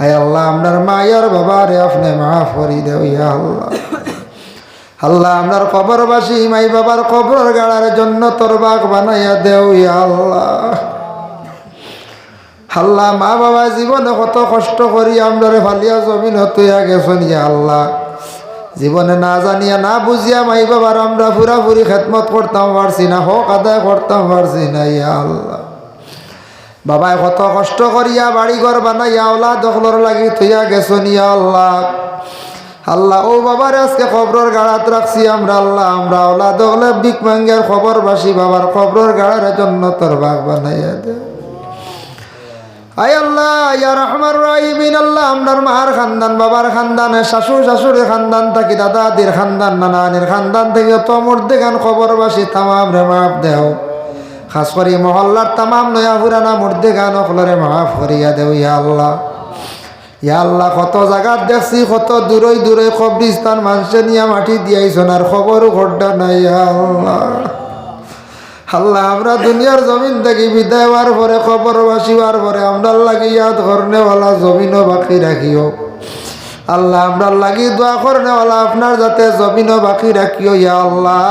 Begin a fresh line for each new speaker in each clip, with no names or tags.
হায় আল্লাহ আপনার মায়ার বাবারে আপনি মাফ করি দেও ইয়া আল্লাহ। আল্লাহ আপনার কবরবাসী মাই বাবার কবর গাড়ার জন্য তোর বাঘ বানাইয়া দেও ইয়া আল্লাহ। আল্লাহ, মা বাবা জীবনে কত কষ্ট করি আমরা ফালিয়া জমিন হতুয়া গেছন ইয়া আল্লাহ। জীবনে না জানিয়া, না বুঝিয়া মাই বাবার আমরা পুরাপুরি খেদমত করতাম পারছি না, হক আদায় করতাম পারছি না ইয়া আল্লাহ। বাবাই কত কষ্ট করিয়া বাড়ি ঘর বানাইয়া ওলা দখলর লাগি থইয়া গেছন ইয়া আল্লাহ। আল্লাহ, ও বাবার আজকে খবরের গাড়াত রাখছি আমরা, আল্লাহ, আমরা ওলা দখলে বিক মাঙ্গের খবর বাসি বাবার খবরের গাড়ার জন্য তোর বাঘ বানাইয়া দে। আয় আল্লাহ, ইয়া রহমান রাহিমিন, আল্লাহ, আমরার মার খানদান, বাবার খানদান শাশুর শাশুড়ির খানদান থাকি দাদা দির খানদান, নানানির খানদান থেকে তোমর দেখান খবরবাসী, তামাম রে মাফ দেও। খাস করি মহল্লার তামাম নয়া পুরানা মুর্দে গান অকলরে মাফ করিয়া দেও, ইয়া আল্লাহ। ইয়া আল্লাহ, কত জায়গাত দেখছি, কত দূরই দূরে কবরিস্তান মানুষে নিয়ে মাটি দিয়াইছন, আর খবরও ঘটনা নাই আল্লাহ। আল্লাহ, আমরা দুনিয়ার জমিন থেকে বিদায় হওয়ার পরে খবর বাসিবার পরে আমরা লাগি ইয়াদ করনেওয়ালা, জমিনও বাকি রাখিও। আল্লাহ আমরা লাগি দোয়া করনেওয়ালা, আপনার যাতে জমিনও বাকি রাখিও, ইয়া আল্লাহ।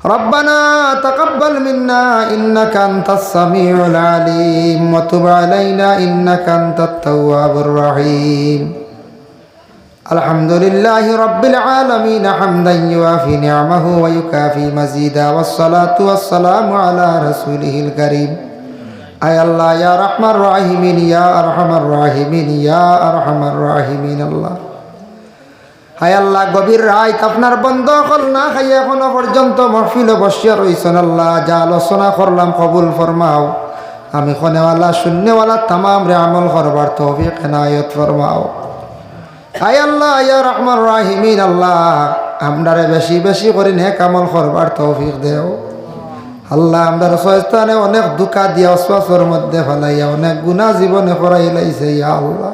ربنا تقبل منا إنك أنت السميع العليم وتب علينا إنك أنت التواب الرحيم. الحمد لله رب العالمين حمدا يوافي نعمه ويكافي مزيدا والصلاة والسلام على رسوله الكريم. أي الله يا رحمن الراحمين يا أرحم الراحمين يا أرحم الراحمين الله. হায় আল্লাহ, গভীর রায় আপনার বন্ধ কল না খাই এখনও পর্যন্ত মহফিল বসিয়া রয়েছেন আল্লাহ, যা আলোচনা করলাম কবুল ফরমাও। আমি খনেওয়ালা, শূন্যওয়ালা তামাম রে আমল করবার তৌফিক এনায়ত ফরমাও। হায় আল্লাহ, ইয়া রহমান রাহিমিন, আল্লাহ, আমরারে বেশি বেশি করে নেক আমল করবার তৌফিক দেও। আল্লাহ, আমরার সস্তানে অনেক দুঃখা দিয়া অশ্বাসর মধ্যে ফেলাইয়া অনেক গুণা জীবনে করাই লাইছে ইয়া আল্লাহ।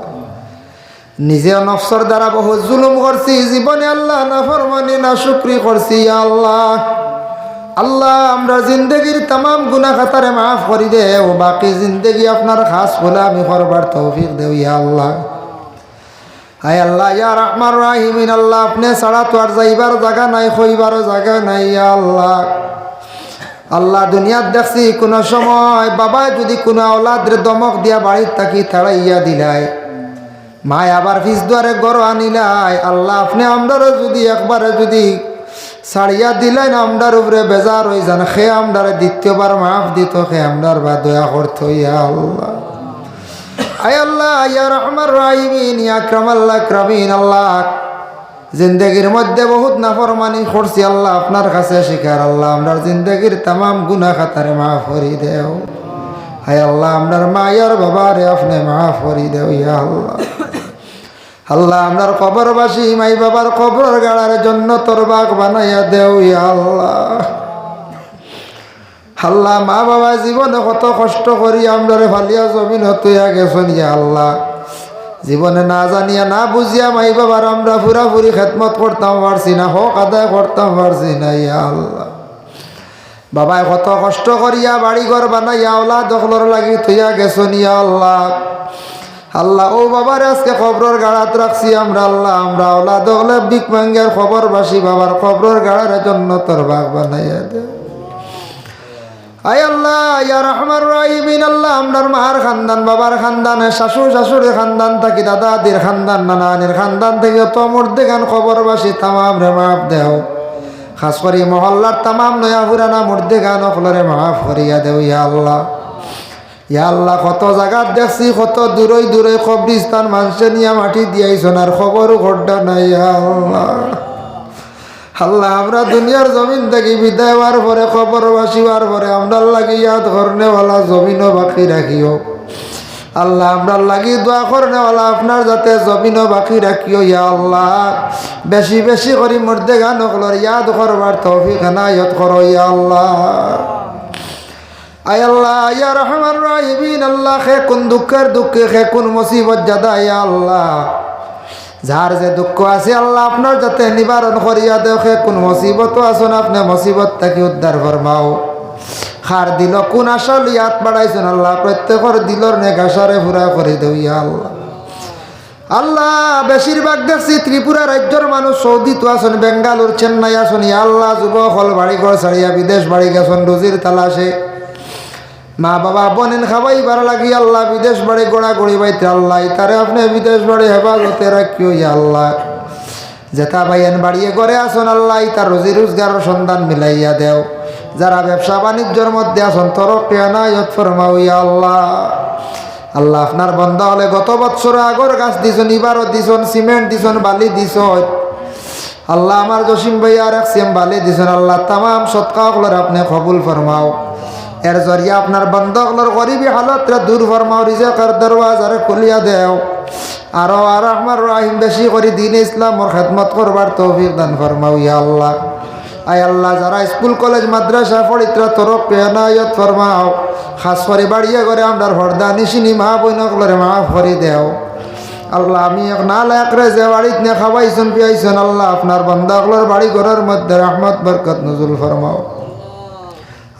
নিজে নফসর দ্বারা বহু জুলুম করছি, জীবনে আল্লাহ না ফরমানি না শুক্রি করছি আল্লাহ। আল্লাহ, আমরা জিন্দগির তাম গুনা খাতারে মাফ করি দে, ও বাকি জিন্দগি আপনার খাস বলে আমি করবার তৌফিক দেও, ইয়া আল্লাহ। হায় আল্লাহ, ইয়া রহমান রাহিমিন, আল্লাহ, আপনি ছাড়া তো আর যাইবার জায়গা নাই খইবারও জায়গা নাই, ইয়া আল্লাহ। আল্লাহ, দুনিয়াত দেখছি কোনো সময় বাবায় যদি কোনো আওলাদের দমক দিয়া বাড়ির থাকি তাড়াইয়া দিলায় মায় আবার ফিস দুয়ারে গড় আনিলাই। আল্লাহ আপনি আমরারও যদি একবারে যদি ছাড়িয়া দিলেন, আমরার উপরে বেজার হয়ে যান। সে আমরারে দ্বিতীয়বার মাফ দিত, সে আমরার বা দয়া করতো। ইয়া আল্লাহ। আয় আল্লাহ, ইয়া রহমান রাহিমিন, ইয়া ক্রমাল্লাহ ক্রমিন আল্লাহ। জিন্দগির মধ্যে বহুত নাফরমানি করছি, আল্লাহ আপনার কাছে শিকার। আল্লাহ আমরার জিন্দগির তামাম গুনা খাতারে মাফ করি দেও। হায় আল্লাহ আপনার মায়ার বাবারে আপনি মাফ করি দেও, ইয়া আল্লাহ। আল্লাহ আপনার কবরবাসী, মাই বাবার কবর গাড়ার জন্য তোর বাঘ বানাইয়া দেও আল্লাহ। আল্লাহ, মা বাবা জীবনে কত কষ্ট করি আমরা ফালিয়া জমিন হতুয়া গেছন ইয়া আল্লাহ। জীবনে না জানিয়া, না বুঝিয়া মাই বাবার আমরা পুরাপুরি খেদমত করতাম পারছি না, হক আদায় করতাম পারছি না ইয়া আল্লাহ। বাবাই কত কষ্ট করিয়া বাড়ি ঘর বানাইয়া ওলা দখলর লাগি থইয়া গেছন ইয়া আল্লাহ। আল্লাহ, ও বাবার, আজকে খবরের গাড়াত রাখছি আমরা, আল্লাহ, আমরা ওলা দখলে বিক মাঙ্গের খবর বাসি বাবার খবরের গাড়ার জন্য তোর বাঘ বানাইয়া দে। আয় আল্লাহ, ইয়া রহমান রাহিমিন, আল্লাহ আমরার মার খানদান, বাবার খানদান শাশুর শাশুড়ির খানদান থাকি, দাদা দির খানদান, নানানির খানদান থেকে তোমর দেখান খবরবাসী তামাম রে মাফ দেও। খাস করি মহল্লার তামাম নয়া পুরানা মুর্দে গান অকলরে মাফ করিয়া দেও, ইয়া আল্লাহ। আল্লাহ, কত জায়গাত দেখছি, কত দূরই দূরে কবরিস্তান মানুষে নিয়ে মাটি দিয়াইছন আর খবরও ঘটনা নাই আল্লাহ। আল্লাহ, আমরা দুনিয়ার জমিন থেকে বিদায় হওয়ার পরে, খবর বাসিবার পরে, আমরা লাগি ইয়াদ করনেওয়ালা জমিনও বাকি রাখিও। আল্লাহ, আমরা লাগি দোয়া করনেওয়ালা, আপনার যাতে জমিনও বাকি রাখিও, ইয়া আল্লাহ। বেশি বেশি করি মর্দে গান ইয়াদ করবার তৌফিক নায়ত করো, ইয়া আল্লাহ। আয় আল্লাহ, ইয়া রহমান রাহিবিন খে কোন দুঃখের দুঃখে খে কোন মুসিবত জাদা, ইয়া আল্লাহ। যার যে দুঃখ আছে আল্লাহ আপনার যাতে নিবারণ করিয়া দেও সে কোন মুসিবত আসুন আপনি মুসিবত থাকি উদ্ধার ফরমাও। খার দিল কোন আশা লিয়াত বাড়াইছেন আল্লাহ, প্রত্যেকর দিলর নেগাসারে পুরা করে দেও আল্লাহ। আল্লাহ, বেশিরভাগ দেখছি ত্রিপুরা রাজ্যের মানুষ সৌদি তো আসুন বেঙ্গালুর চেন্নাই আসুন আল্লাহ, যুবক হল বাড়ি ঘর ছাড়িয়া বিদেশ বাড়ি গেছেন, রুজির তালাশে। মা বাবা বনেন খাবাই বার লাগি, আল্লাহ বিদেশ বাড়ি গোড়া গড়ি বাইতে আল্লাহ, তারে আপনি বিদেশ বাড়ি হেফাজতে ইয়া আল্লাহ। জেতা ভাইয়েন বাড়িয়ে করে আসুন আল্লাহ, তার রুজি রোজগারের সন্ধান মিলাইয়া দেও। যারা ব্যবসা বাণিজ্যের মধ্যে আসুন তরকিয়া নাই ফরমাও ইয়া আল্লাহ। আল্লাহ আপনার বন্ধ হলে গত বছর আগর গাছ দিছন, ইবারও দিছন, সিমেন্ট দিছন, বালি দিছ আল্লাহ আমার জসিম ভাই আর এক সিম বালি দিছন, আল্লাহ তামাম সৎকাগুলোর আপনি কবুল ফরমাও। এর জরিয়া আপনার বন্ধকলোর গরিবী হালত দূর ফরমাও রিজেকার দরওয়াজারে খুলিয়া দেও। আরও আর আমার রাহিম বেশি করে দিন ইসলামর খেদমত করবার তৌফিক দান ফরমাও ইয়া আল্লাহ। আয় আল্লাহ, যারা স্কুল, কলেজ, মাদ্রাসা পড়িত্রা তরফ পেনায়ত ফরমাও, খাস করে বাড়িয়ে করে আমরা হরদা, নিশিনি মা বইনকলরে মা ভরি দেও। আল্লাহ, আমি এক না লাকরে যে বাড়িত নে খাওয়াইছেন, পিয়াইছেন, আল্লাহ আপনার বন্দাগুলোর বাড়ি ঘরের মধ্যে রহমত, বরকত নজুল ফরমাও।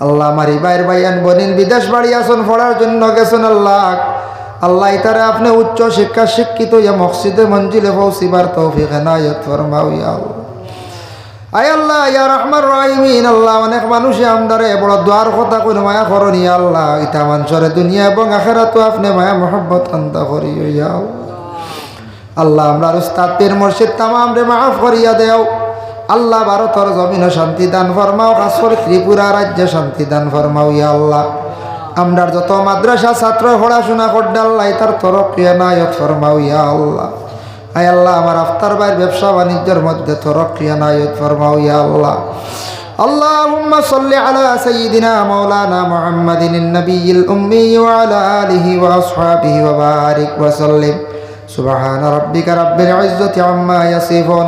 আল্লাহ আমার ইবাইর ভাইয়ান বনিন বিদেশ বাড়ি আসুন, পড়ার জন্য গেছেন আল্লাহ। আল্লাহ ইতারে আপনি উচ্চ শিক্ষা শিক্ষিত, ইয়া মসজিদে, মঞ্জিলে পৌঁছিবার তৌফিক এনায়ত ফরমাও, ইয়া আয় আল্লাহ, ইয়া রহমান রাহিমিন, আল্লাহ অনেক মানুষে আমদারে, বড় দোয়ার কথা কোন মায়া করনি আল্লাহ। ইতা মানুষরে দুনিয়া এবং আখেরাতো আপনি মায়া মোহব্বত আন্তা করি ইয়া আল্লাহ। আমরা উস্তাদ পীর মুর্শিদ তামাম রে মাফ করিয়া দেও। আল্লাহ ভারতর জমিন শান্তি দান ফরমাও খাস করে ত্রিপুরা রাজ্যে শান্তি দান ফরমাও ইয়া আল্লাহ আমরা যত মাদ্রাসা ছাত্র পড়াশোনা করডে আল্লাহ তার তরফ নায়ক ফরমাও ইয়া আল্লাহ আয় আল্লাহ আমার আফতার ভাইয়ের ব্যবসা বাণিজ্যের মধ্যে তরক্রিয়া নায়ক ফরমাও ইয়া আল্লাহ اللهم صل على سيدنا مولانا محمد النبي الأمي وعلى آله وأصحابه وبارك وسلم سبحان ربك رب العزة عما يصفون